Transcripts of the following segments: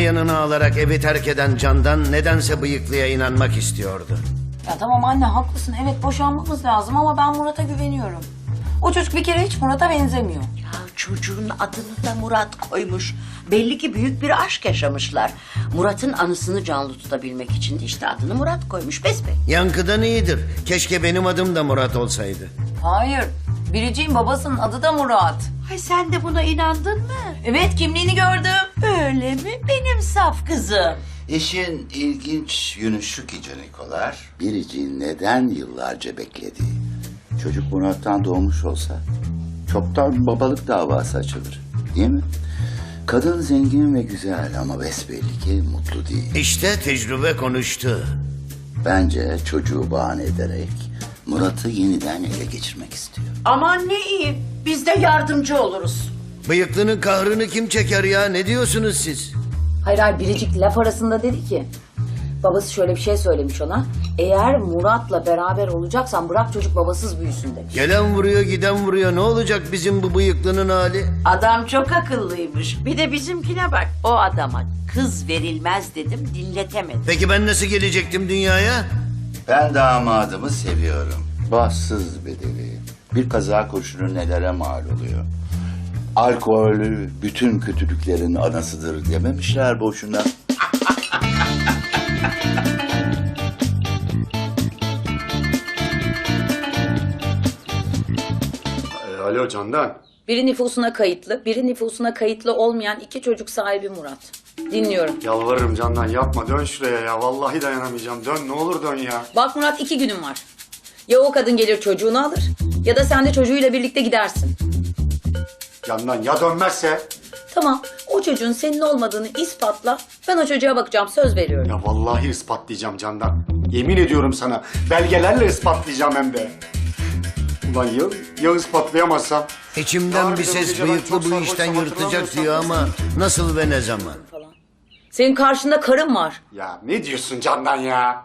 yanına alarak evi terk eden Candan nedense bıyıklıya inanmak istiyordu. Ya tamam anne haklısın. Evet boşanmamız lazım ama ben Murat'a güveniyorum. O çocuk bir kere hiç Murat'a benzemiyor. Ya çocuğun adını da Murat koymuş. Belli ki büyük bir aşk yaşamışlar. Murat'ın anısını canlı tutabilmek için de işte adını Murat koymuş besbelli. Yankıdan iyidir. Keşke benim adım da Murat olsaydı. Hayır. Biricik'in babasının adı da Murat. Ay sen de buna inandın mı? Evet kimliğini gördüm. Öyle mi benim saf kızım? İşin ilginç yönü şu ki Canikolar, Biricik'in neden yıllarca beklediği. Çocuk Murat'tan doğmuş olsa çoktan babalık davası açılır. Değil mi? Kadın zengin ve güzel ama besbelli ki mutlu değil. İşte tecrübe konuştu. Bence çocuğu bahane ederek Murat'ı yeniden ele geçirmek istiyor. Aman ne iyi. Biz de yardımcı oluruz. Bıyıklının kahrını kim çeker ya? Ne diyorsunuz siz? Hayır hayır Biricik laf arasında dedi ki. Babası şöyle bir şey söylemiş ona. Eğer Murat'la beraber olacaksan bırak çocuk babasız büyüsün demiş. Gelen vuruyor, giden vuruyor. Ne olacak bizim bu bıyıklının hali? Adam çok akıllıymış. Bir de bizimkine bak. O adama kız verilmez dedim dinletemedim. Peki ben nasıl gelecektim dünyaya? Ben damadımı seviyorum. Bahtsız bedeli. Bir kaza kurşunu nelere mal oluyor. Alkol bütün kötülüklerin anasıdır dememişler boşuna. E, alo Candan. Biri nüfusuna kayıtlı, biri nüfusuna kayıtlı olmayan iki çocuk sahibi Murat. Dinliyorum. Yalvarırım Candan yapma dön şuraya ya. Vallahi dayanamayacağım. Dön ne olur dön ya. Bak Murat iki günüm var. Ya o kadın gelir çocuğunu alır ya da sen de çocuğuyla birlikte gidersin. Candan ya dönmezse? Tamam o çocuğun senin olmadığını ispatla ben o çocuğa bakacağım söz veriyorum. Ya vallahi ispatlayacağım Candan. Yemin ediyorum sana. Belgelerle ispatlayacağım hem de. Ulan ya, ya ispatlayamazsam? İçimden bir bir ses bıyıklı bu işten yırtacak diyor ama nasıl ve ne zaman? Senin karşında karın var. Ya ne diyorsun Candan ya?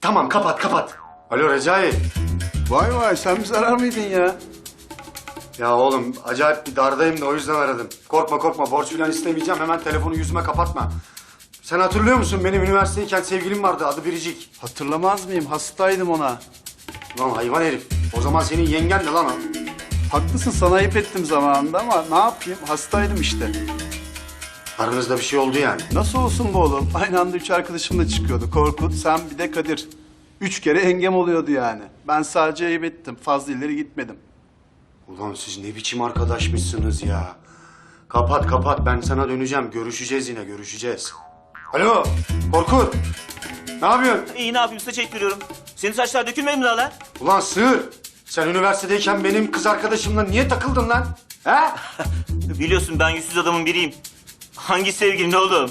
Tamam kapat kapat. Alo Recai. Vay vay sen bizi arar mıydın ya? Ya oğlum acayip bir dardayım da o yüzden aradım. Korkma korkma borç filan istemeyeceğim hemen telefonu yüzüme kapatma. Sen hatırlıyor musun benim üniversiteyken sevgilim vardı adı Biricik. Hatırlamaz mıyım? Hastaydım ona. Lan hayvan herif. O zaman senin yengen de lan o. Haklısın sana ayıp ettim zamanında ama ne yapayım? Hastaydım işte. Aranızda bir şey oldu yani. Nasıl olsun bu oğlum? Aynı anda üç arkadaşımla çıkıyordu. Korkut, sen bir de Kadir. Üç kere engem oluyordu yani. Ben sadece ayıp ettim. Fazla ileri gitmedim. Ulan siz ne biçim arkadaşmışsınız ya. Kapat kapat ben sana döneceğim. Görüşeceğiz yine görüşeceğiz. Alo Korkut. Ne yapıyorsun? İyi ne yapayım saç ektiriyorum. Senin saçlar dökülmedi mi daha lan? Ulan sığır. Sen üniversitedeyken benim kız arkadaşımla niye takıldın lan? He? Biliyorsun ben yüzsüz adamın biriyim. Hangi sevgilin oğlum?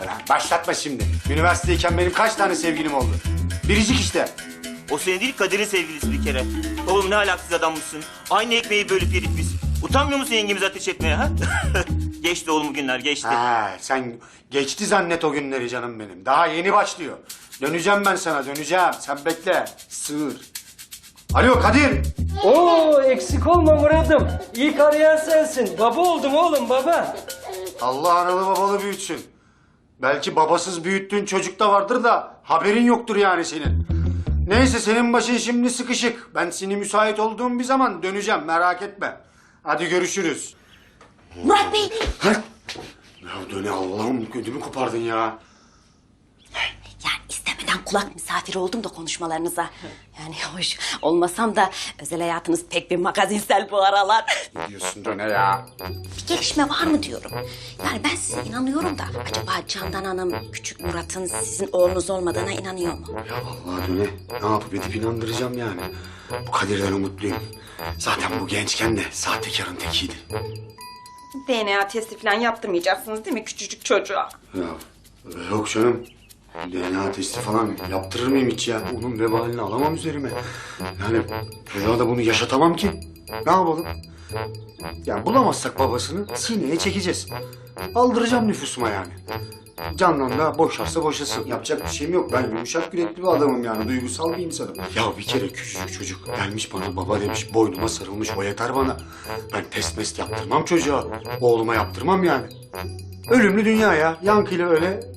Lan başlatma şimdi. Üniversitedeyken benim kaç tane sevgilim oldu? Biricik işte. O senin değil Kadir'in sevgilisi bir kere. Oğlum ne alaksız adammışsın. Aynı ekmeği bölüp yedik biz. Utanmıyor musun yengemizi ateş etmeye ha? geçti oğlum bu günler geçti. Ha, sen geçti zannet o günleri canım benim. Daha yeni başlıyor. Döneceğim ben sana döneceğim. Sen bekle. Sığır. Alo Kadir. Oo eksik olma Murat'ım. İlk arayan sensin. Baba oldum oğlum baba. Allah analı babalı büyütsün. Belki babasız büyüttüğün çocuk da vardır da haberin yoktur yani senin. Neyse senin başın şimdi sıkışık. Ben seni müsait olduğum bir zaman döneceğim merak etme. Hadi görüşürüz. Murat Bey. Ya döne Allah'ım ödümü kopardın ya. İstemeden kulak misafiri oldum da konuşmalarınıza. Yani hoş olmasam da özel hayatınız pek bir magazinsel bu aralar. Ne diyorsun döne ya? Bir gelişme var mı diyorum. Yani ben size inanıyorum da acaba Candan Hanım küçük Murat'ın sizin oğlunuz olmadığına inanıyor mu? Ya vallahi döne ne yapıp edip inandıracağım yani. Bu Kadir'den umutluyum. Zaten bu gençken de sahtekarın tekiydi. DNA testi falan yaptırmayacaksınız değil mi küçücük çocuğa? Ya yok canım. DNA testi falan yaptırır mıyım hiç ya? Onun vebalini alamam üzerime. Yani çocuğa da bunu yaşatamam ki. Ne yapalım? Yani bulamazsak babasını sineye çekeceğiz. Aldıracağım nüfusuma yani. Candan da boşarsa boşasın. Yapacak bir şeyim yok. Ben yumuşak yürekli bir adamım yani. Duygusal bir insanım. Ya bir kere küçücük çocuk gelmiş bana baba demiş. Boynuma sarılmış. O yeter bana. Ben test mest yaptırmam çocuğa. Oğluma yaptırmam yani. Ölümlü dünya ya. Yankıyla öyle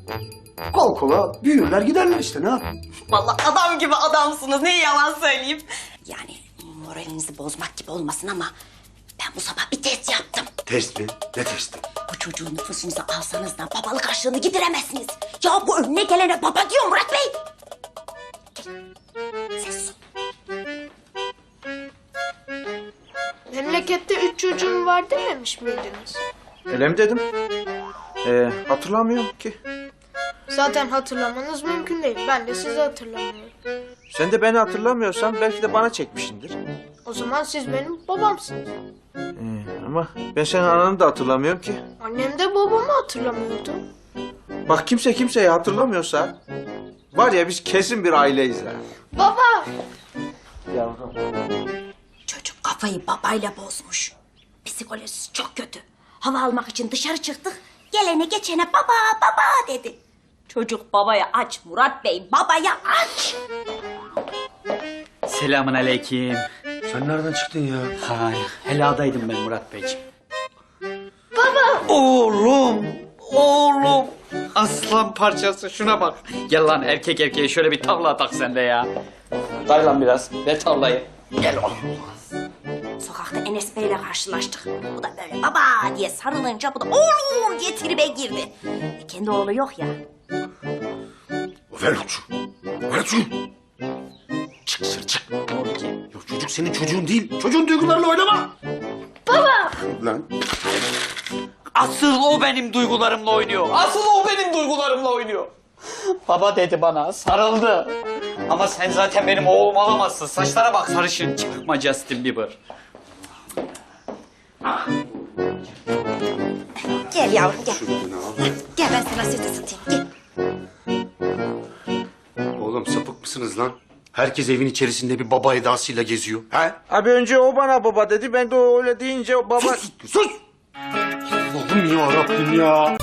kol kola büyürler giderler işte ne yapayım? Vallahi adam gibi adamsınız. Ne yalan söyleyeyim. Yani moralinizi bozmak gibi olmasın ama ben bu sabah bir test yaptım. Test mi? Ne testi? Bu çocuğun nüfusunuzu alsanız da babalık harçlığını gidiremezsiniz. Ya bu önüne gelene baba diyor Murat Bey. Ses. Memlekette üç çocuğum var dememiş miydiniz? Öyle mi dedim? Ee, hatırlamıyorum ki. Zaten hatırlamanız mümkün değil. Ben de sizi hatırlamıyorum. Sen de beni hatırlamıyorsan belki de bana çekmişsindir. O zaman siz benim babamsınız. Ee, ama ben senin ananı da hatırlamıyorum ki. Annem de babamı hatırlamıyordu. Bak kimse kimseyi hatırlamıyorsa var ya biz kesin bir aileyiz ha. Baba! Çocuk kafayı babayla bozmuş. Psikolojisi çok kötü. Hava almak için dışarı çıktık. Gelene geçene baba baba dedi. Çocuk babaya aç Murat Bey babaya aç. Selamun aleyküm. Sen nereden çıktın ya? Hay, heladaydım ben Murat Beyciğim. Baba! Oğlum! Oğlum! Aslan parçası şuna bak. Gel lan erkek erkeğe şöyle bir tavla atak sen de ya. Day lan biraz. Ver tavlayı. Gel oğlum. Sokakta Enes Bey'le karşılaştık. Bu da böyle baba diye sarılınca bu da oğlum diye tribe girdi. E, kendi oğlu yok ya. Ver uçu. Ver uçu. Çık dışarı çık. Ne oldu ki? Ya çocuk senin çocuğun değil. Çocuğun duygularıyla oynama. Baba. Lan. Asıl o benim duygularımla oynuyor. Asıl o benim duygularımla oynuyor. Baba dedi bana, sarıldı. Ama sen zaten benim oğlum olamazsın. Saçlara bak sarışın, çıkma Justin Bieber. Gel yavrum gel. Gel ben sana süt ısıtayım gel. Oğlum sapık mısınız lan? Herkes evin içerisinde bir baba edasıyla geziyor. He? Abi önce o bana baba dedi ben de öyle deyince baba... Sus! Allah'ım ya Rabbim ya.